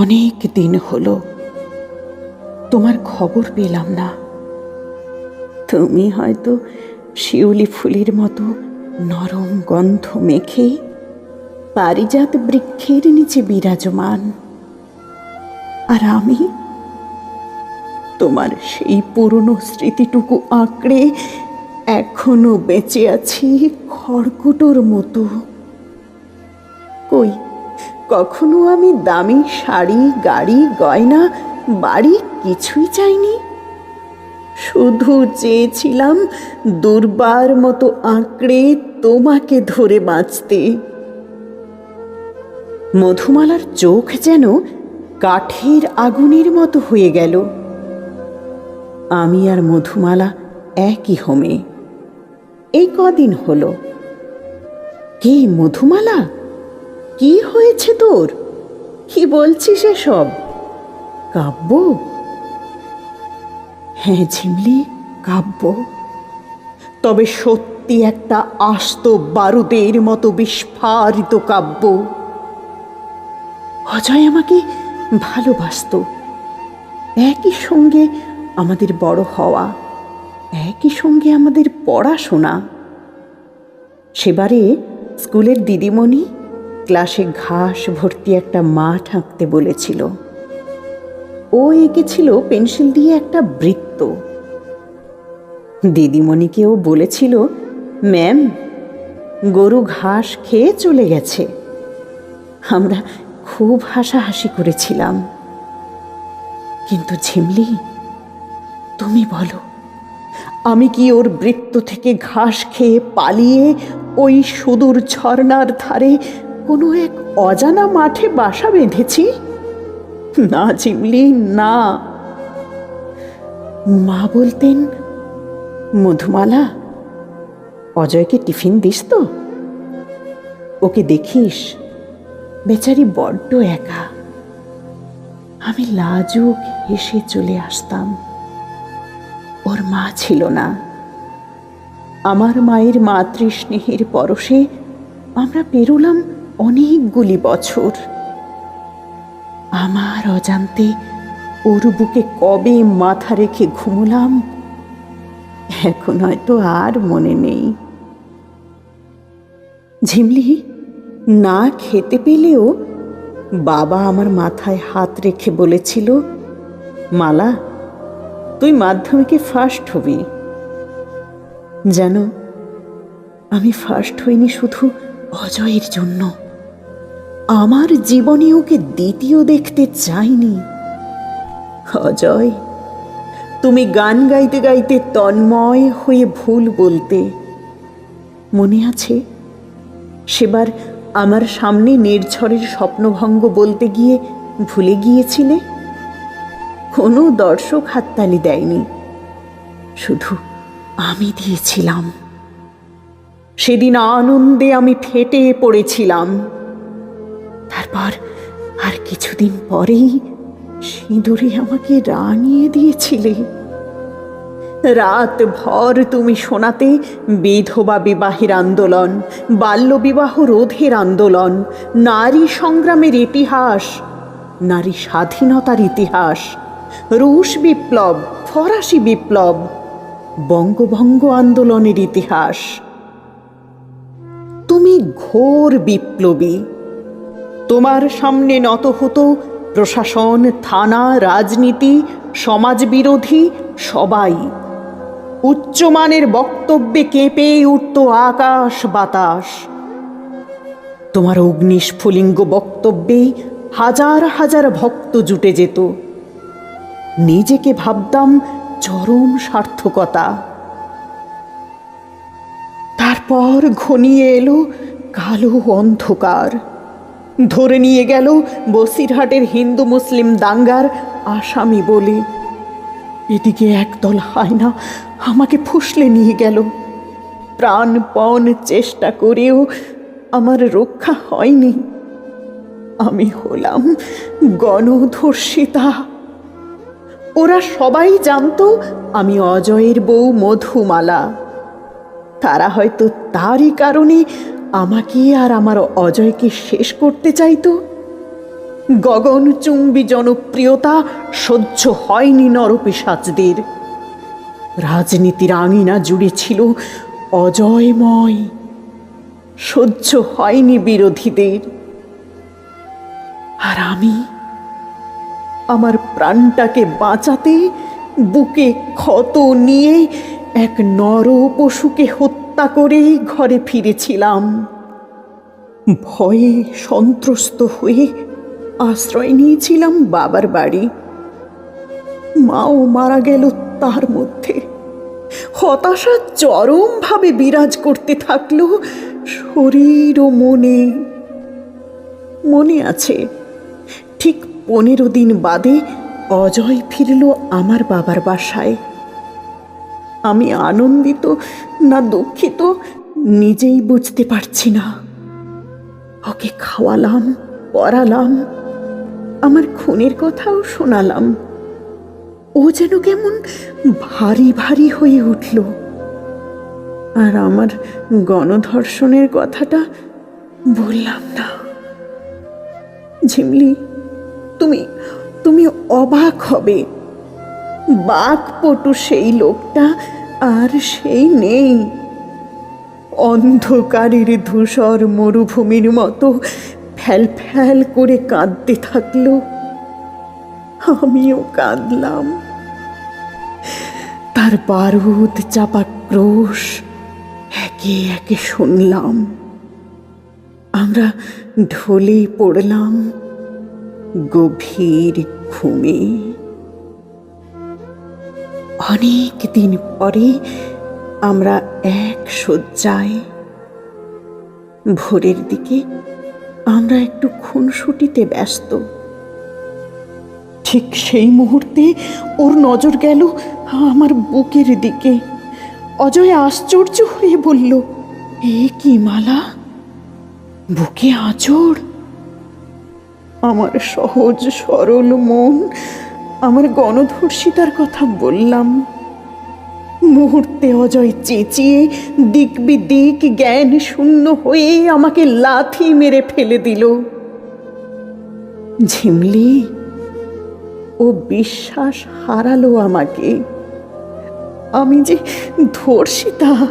অনেক দিন হলো। তোমার খবর পেলাম না। তুমি হয়তো শিউলি ফুলের মতো নরম গন্ধ মেখে পারিজাত বৃক্ষের নিচে বিরাজমান। আর আমি তোমার সেই পুরনো স্মৃতিটুকু আঁকড়ে এখনও বেঁচে আছি খড়কুটোর মতো। কই কখনো আমি দামি শাড়ি, গাড়ি, গয়না, বাড়ি কিছুই চাইনি। শুধু চেয়েছিলাম দুর্বার মতো আঁকড়ে তোমাকে ধরে বাঁচতে। মধুমালার চোখ যেন কাঠের আগুনের মতো হয়ে গেল। আমি আর মধুমালা একই হোমে। এই কদিন হলো। কি মধুমালা? কি হয়েছে তোর? কি বলছিস এসব? কাব্য? হ্যাঁ ঝিমলি, কাব্য। তবে সত্যি একটা আস্ত বারুদের মতো বিস্ফারিত কাব্য। অজয় আমাকে ভালোবাসত। একই সঙ্গে আমাদের বড় হওয়া, একই সঙ্গে আমাদের পড়াশোনা। সেবারে স্কুলের দিদিমণি ক্লাসে ঘাস ভর্তি একটা মাঠ আঁকতে বলেছিল। ও এঁকেছিল পেন্সিল দিয়ে একটা বৃত্ত। দিদিমণিকেও বলেছিল, ম্যাম, গরু ঘাস খেয়ে চলে গেছে। আমরা খুব হাসাহাসি করেছিলাম। কিন্তু ঝিমলি, তুমি বলো, আমি কি ওর বৃত্ত থেকে ঘাস খেয়ে পালিয়ে ওই সুদূর ঝর্ণার ধারে কোনো এক অজানা মাঠে বাসা বেঁধেছি? না ঝিমলি না। মা বলতেন, মধুমালা, অজয়কে টিফিন দিস তো? ওকে দেখিস। বেচারি বড্ড একা। আমি লাজুক হেসে চলে আসতাম। ওর মা ছিল না। আমার মায়ের মাতৃস্নেহের পরশে আমরা পেরোলাম অনেকগুলি বছর। আমার অজান্তে ওর বুকে কবে মাথা রেখে ঘুমলাম, এখন হয়তো আর মনে নেই। ঝিমলি, না খেতে পেলেও বাবা আমার মাথায় হাত রেখে বলেছিল, মালা, তুই মাধ্যমিকে ফার্স্ট হবি। জানো, আমি ফার্স্ট হইনি শুধু অজয়ের জন্য। আমার জীবনে ওকে দ্বিতীয় দেখতে চাইনি। অজয়, তুমি গান গাইতে গাইতে তন্ময় হয়ে ভুল বলতে। মনে আছে, সেবার আমার সামনে নির্ঝরের স্বপ্নভঙ্গ বলতে গিয়ে ভুলে গিয়েছিলে? কোনো দর্শক হাততালি দেয়নি। শুধু আমি দিয়েছিলাম। সেদিন আনন্দে আমি ফেটে পড়েছিলাম। তারপর আর কিছুদিন পরেই সিঁদুরে আমাকে রানিয়ে দিয়েছিলে। রাত ভর তুমি শোনাতে বিধবা বিবাহের আন্দোলন বাল্যবিবাহ রোধের আন্দোলন, নারী সংগ্রামের ইতিহাস, নারী স্বাধীনতার ইতিহাস, রুশ বিপ্লব, ফরাসি বিপ্লব, বঙ্গভঙ্গ আন্দোলনের ইতিহাস। তুমি ঘোর বিপ্লবী। তোমার সামনে নত হতো প্রশাসন, থানা, রাজনীতি, সমাজবিরোধী, সবাই। উচ্চমানের বক্তব্যে কেঁপে উঠত আকাশ বাতাস। তোমার অগ্নিস্ফুলিঙ্গ বক্তব্যেই হাজার হাজার ভক্ত জুটে যেত। নিজেকে ভাবতাম চরম সার্থকতা। তারপর ঘনিয়ে এলো কালো অন্ধকার। ধরে নিয়ে গেল বসিরহাটের হিন্দু মুসলিম দাঙ্গার আসামি বলে। এদিকে একদল হায়না আমাকে ফুসলে নিয়ে গেল। প্রাণপণ চেষ্টা করেও আমার রক্ষা হয়নি। আমি হলাম গণধর্ষিতা। ওরা সবাই জানতো আমি অজয়ের বউ মধুমালা। তারা হয়তো তারই কারণে আমাকে আর আমার অজয়কে শেষ করতে চাইতো গগনচুম্বী জনপ্রিয়তা সহ্য হয়নি নরপিসাজদের রাজনীতির আঙিনা জুড়ে ছিল অজয়ময়, সহ্য হয়নি বিরোধীদের। আর আমি আমার প্রাণটাকে বাঁচাতে, বুকে ক্ষত নিয়ে এক নর পশুকে হত্যা করেই ঘরে ফিরেছিলাম। ভয়ে সন্ত্রস্ত হয়ে আশ্রয় নিয়েছিলাম বাবার বাড়ি। মাও মারা গেল তার মধ্যে। হতাশা চরমভাবে বিরাজ করতে থাকল শরীর ও মনে। মনে আছে, ঠিক পনেরো দিন বাদে অজয় ফিরল আমার বাবার বাসায়। আমি আনন্দিত না দুঃখিত নিজেই বুঝতে পারছি না। ওকে খাওয়ালাম, পড়ালাম, আমার খুনের কথাও শোনালাম। ও যেন কেমন ভারী ভারী হয়ে উঠল। আর আমার গণধর্ষণের কথাটা বললাম না। ঝিমলি, তুমি তুমি অবাক হবে। বাঘপটু সেই লোকটা আর সেই নেই। অন্ধকারের ধূসর মরুভূমির মতো ফ্যাল ফ্যাল করে কাঁদতে থাকল। আমিও কাঁদলাম। তার বারুদ চাপা ক্রোশ একে একে শুনলাম। আমরা ঢলে পড়লাম গভীর ঘুমে। অনেক দিন পরে আমরা এক শয্যায় ভোরের দিকে আমরা একটু খুনসুটিতে ব্যস্ত। ঠিক সেই মুহূর্তে ওর নজর গেল আমার বুকের দিকে। অজয় আশ্চর্য হয়ে বলল, এ কি মালা? বুকে আঁচড়? আমার সহজ সরল মন আমার গণধর্ষিতার কথা বললাম। মুহূর্তে অজয় চেঁচিয়ে দিক বিদিক জ্ঞান শূন্য হয়ে আমাকে লাথি মেরে ফেলে দিল। ঝিমলি, ও বিশ্বাস হারালো আমাকে। আমি যে ধর্ষিতা